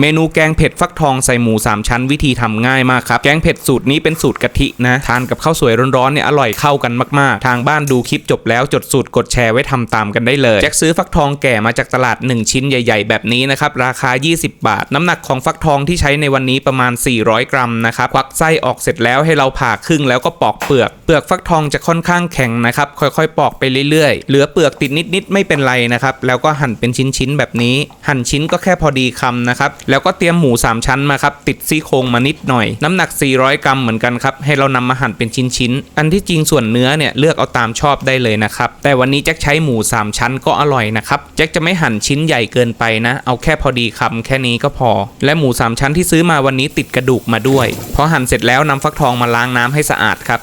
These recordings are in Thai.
เมนูแกงเผ็ดฟักทองใส่หมู 3 ชั้นวิธีทำง่ายมากครับแกงเผ็ดสูตรนี้เป็นสูตรกะทินะทานกับข้าวสวยร้อนๆเนี่ยอร่อยเข้ากันมากๆ ทางบ้านดูคลิปจบแล้วจดสูตรกดแชร์ไว้ทำตามกันได้เลยแจ็คซื้อฟักทองแก่มาจากตลาด 1 ชิ้นใหญ่ ๆ แบบนี้นะครับราคา 20 บาท น้ำหนักของฟักทองที่ใช้ในวันนี้ประมาณ 400 กรัมนะครับควักไส้ออกเสร็จแล้วให้เราผ่าครึ่งแล้วก็ปอกเปลือกเปลือกฟักทองจะค่อนข้างแข็งนะครับค่อยๆ ปอกไปเรื่อยๆ เหลือเปลือกติดนิดๆไม่เป็นไรนะครับแล้วก็หั่นเป็นชิ้นๆแบบนี้ หั่นชิ้นก็แค่พอดีคำนะครับแล้วก็เตรียมหมู 3 ชั้นมาครับ ติดซี่โครงมานิดหน่อย น้ำหนัก 400 กรัมเหมือนกันครับ ให้เรานำมาหั่นเป็นชิ้นๆ อันที่จริงส่วนเนื้อเนี่ยเลือกเอาตามชอบได้เลยนะครับ แต่วันนี้แจ็คใช้หมู 3 ชั้นก็อร่อยนะครับ แจ็คจะไม่หั่นชิ้นใหญ่เกินไปนะ เอาแค่พอดีคำแค่นี้ก็พอ และหมู 3 ชั้นที่ซื้อมาวันนี้ติดกระดูกมาด้วย พอหั่นเสร็จแล้วนำฟักทองมาล้างน้ำให้สะอาดครับ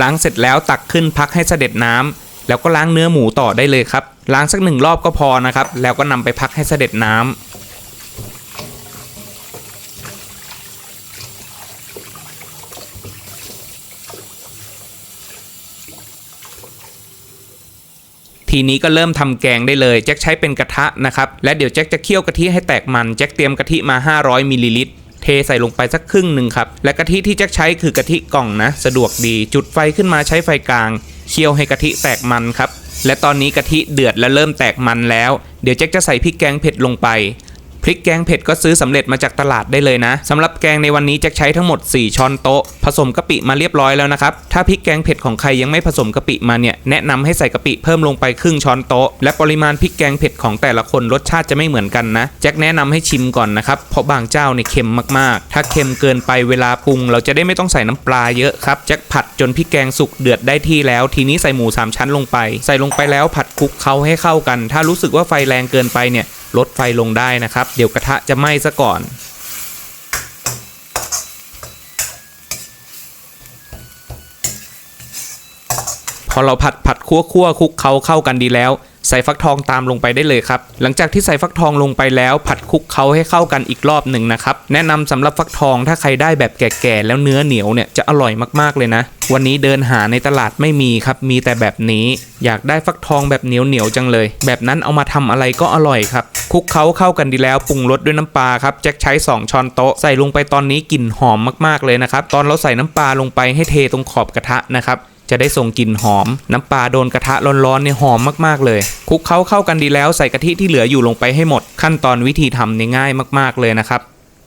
ล้างเสร็จแล้วตักขึ้นพักให้เสด็จน้ำ แล้วก็ล้างเนื้อหมูต่อได้เลยครับ ล้างสักหนึ่งรอบก็พอนะครับ แล้วก็นำไปพักให้เสด็จน้ำทีนี้ก็เริ่มทำแกงได้เลย แจ็คใช้เป็นกระทะนะครับ และเดี๋ยวแจ็คจะเคี่ยวกะทิให้แตกมัน แจ็คเตรียมกะทิมา 500มิลลิลิตรเทใส่ลงไปสักครึ่งหนึ่งครับ และกะทิที่แจ็คใช้คือกะทิกล่องนะ สะดวกดี จุดไฟขึ้นมาใช้ไฟกลาง เคี่ยวให้กะทิแตกมันครับ และตอนนี้กะทิเดือดและเริ่มแตกมันแล้ว เดี๋ยวแจ็คจะใส่พริกแกงเผ็ดลงไป พริกแกงเผ็ดก็ซื้อสำเร็จมาจากตลาดได้เลยนะสำหรับแกงในวันนี้แจ็คใช้ทั้งหมด 4 ช้อนโต๊ะ ผสมกะปิมาเรียบร้อยแล้วนะครับ ถ้าพริกแกงเผ็ดของใครยังไม่ผสมกะปิมาเนี่ยแนะนำให้ใส่กะปิเพิ่มลงไปครึ่งช้อนโต๊ะ และปริมาณพริกแกงเผ็ดของแต่ละคนรสชาติจะไม่เหมือนกันนะแจ็คแนะนำให้ชิมก่อนนะครับเพราะบางเจ้าเนี่ยเค็มมากๆ ถ้าเค็มเกินไปเวลาปรุง เราจะได้ไม่ต้องใส่น้ำปลาเยอะครับแจ็คผัดจนพริกแกงสุกเดือดได้ที่แล้ว ทีนี้ใส่หมูสามชั้นลงไป ใส่ลงไปแล้วผัดคลุกเคล้าให้เข้ากัน ถ้ารู้สึกว่าไฟแรงเกินไปเนี่ย ลดไฟลงได้นะครับ เดี๋ยวกระทะจะไหม้ซะก่อน พอเราผัดผัดคั่วคั่วคลุกเคล้าเข้ากันดีแล้ว ส่ฟักทองตามลงไปได้เลยครับ หลังจากที่ใส่ฟักทองลงไปแล้วผัดคลุกเคล้าให้เข้ากันอีกรอบหนึ่งนะครับ แนะนำสำหรับฟักทองถ้าใครได้แบบแก่ๆแล้วเนื้อเหนียวเนี่ยจะอร่อยมากๆเลยนะ วันนี้เดินหาในตลาดไม่มีครับ มีแต่แบบนี้ อยากได้ฟักทองแบบเหนียวๆจังเลย แบบนั้นเอามาทำอะไรก็อร่อยครับคลุกเคล้าเข้ากันดีแล้วปรุงรสด้วยน้ำปลาครับแจ็คใช้ 2 ช้อนโต๊ะใส่ลงไปตอนนี้กลิ่นหอมมากๆเลยนะครับตอนเราใส่น้ำปลาลงไปให้เทตรงขอบกระทะนะครับ จะได้ส่งกลิ่นหอม น้ำปลาโดนกระทะร้อนๆเนี่ยหอมมากๆเลยคลุกเคล้าเข้ากันดีแล้วใส่กะทิที่เหลืออยู่ลงไปให้หมด ขั้นตอนวิธีทำเนี่ยง่ายมากๆเลยนะครับ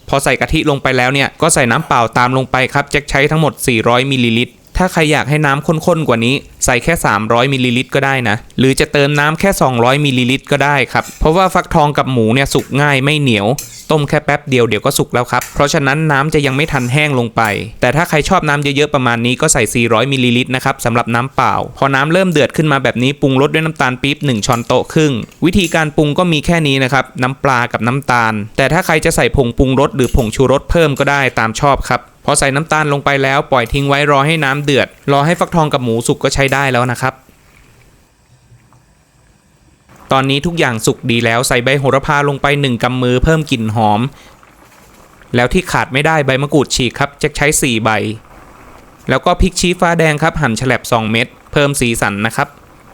พอใส่กะทิลงไปแล้วเนี่ยก็ใส่น้ำเปล่าตามลงไปครับแจ็คใช้ทั้งหมด 400มิลลิลิตร ถ้าใครอยากให้น้ำข้นๆกว่านี้ ใส่แค่ 300มิลลิลิตรก็ได้นะ หรือจะเติมน้ำแค่ 200มิลลิลิตรก็ได้ครับ เพราะว่าฟักทองกับหมูเนี่ยสุกง่ายไม่เหนียว ต้มแค่แป๊บเดียวเดี๋ยวก็สุกแล้วครับ เพราะฉะนั้นน้ำจะยังไม่ทันแห้งลงไป แต่ถ้าใครชอบน้ำเยอะๆประมาณนี้ก็ใส่ 400มิลลิลิตรนะครับสำหรับน้ำเปล่า พอน้ำเริ่มเดือดขึ้นมาแบบนี้ปรุงรสด้วยน้ำตาลปี๊บ1ช้อนโต๊ะครึ่ง วิธีการปรุงก็มีแค่นี้นะครับน้ำปลากับน้ำตาล แต่ถ้าใครจะใส่ผงปรุงรสหรือผงชูรสเพิ่มก็ได้ตามชอบครับ พอใส่น้ำตาลลงไปแล้วปล่อยทิ้งไว้รอให้น้ำเดือด รอให้ฟักทองกับหมูสุกก็ใช้ได้แล้วนะครับ ตอนนี้ทุกอย่างสุกดีแล้วใส่ใบโหระพาลงไป 1กำมือเพิ่มกลิ่นหอม แล้วที่ขาดไม่ได้ใบมะกรูดฉีกครับจะใช้ 4 ใบ แล้วก็พริกชี้ฟ้าแดงครับหั่นแฉลบ2 เม็ดเพิ่มสีสันนะครับ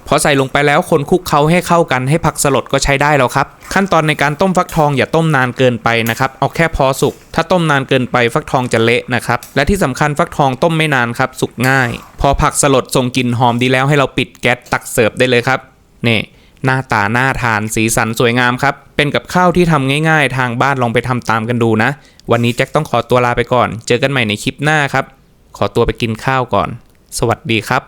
พอใส่ลงไปแล้วคนคลุกเคล้าให้เข้ากันให้ผักสลดก็ใช้ได้แล้วครับ ขั้นตอนในการต้มฟักทองอย่าต้มนานเกินไปนะครับ เอาแค่พอสุก ถ้าต้มนานเกินไปฟักทองจะเละนะครับ และที่สำคัญฟักทองต้มไม่นานครับสุกง่าย พอผักสลดส่งกลิ่นหอมดีแล้วให้เราปิดแก๊สตักเสิร์ฟได้เลยครับนี่หน้าตาน่าทานสีสันสวยงามครับ เป็นกับข้าวที่ทำง่ายๆ ทางบ้านลองไปทำตามกันดูนะ วันนี้แจ็คต้องขอตัวลาไปก่อน เจอกันใหม่ในคลิปหน้าครับ ขอตัวไปกินข้าวก่อน สวัสดีครับ